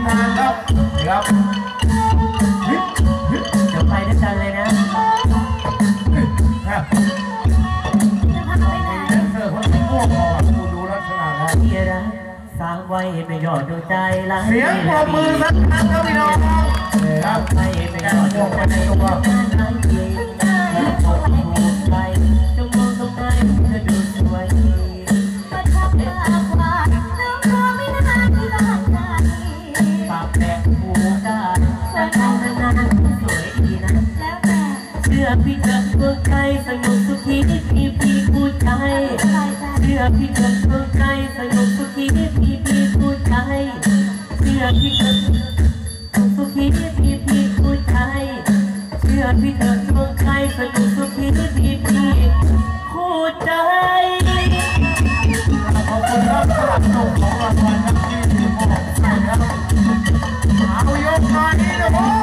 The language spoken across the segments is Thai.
เดี๋ยวไปด้วยกัเลยนะคะพาไเซอร์คนที่ง่วงดูดูลักษลที่รักสาวไว้ไม่ยอดดวใจละเสียงปรบมือสักครั้งครับพี่น้องครับไปม่หยอดดวงใจตัว ชื่อพี่เถอะคนใทยสนุกสุขีพี่พี่ผู้ใจเชื่อพี่เถอะคนใทยสนุกสุขีพี่พี่ผู้ใจเชื่อพี่เถอะสุขีพี่พี่ผู้ใจเชื่อพี่เถอะคนใทยสนุกสุขีพี่พี่ผู้ชายขอบคุณครับสำหรับของรางวัลนักยืนที่มอบให้ครับเอายกมานี่นะพ่อ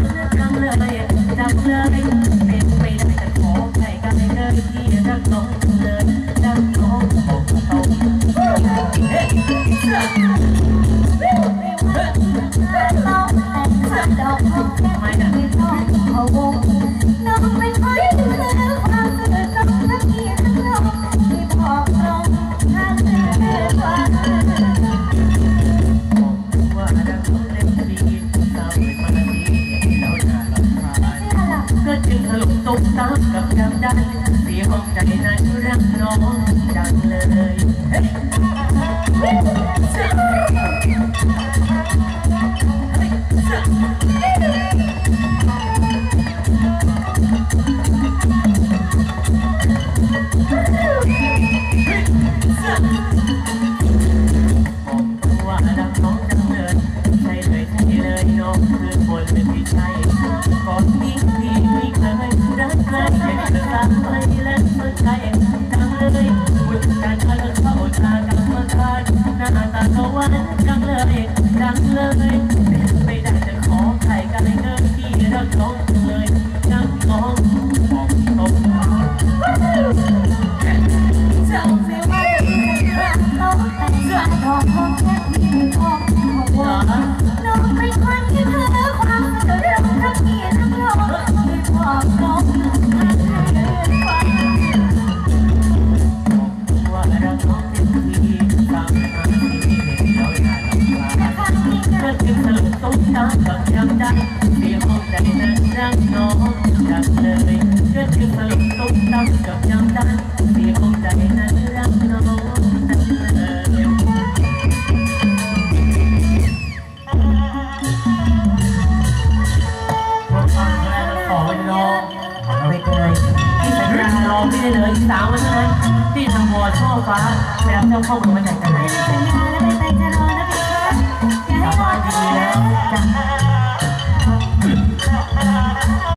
Thank you. กตากับดำดัเสียงใจนั้นรักน้องดังเลย love. เตยที่สัญญาลองไม่ได้เลยที่สาวมันใช่ไหที่ทำบัวช่อฟ้าไปรับเจ้าพ่อมาจากไหน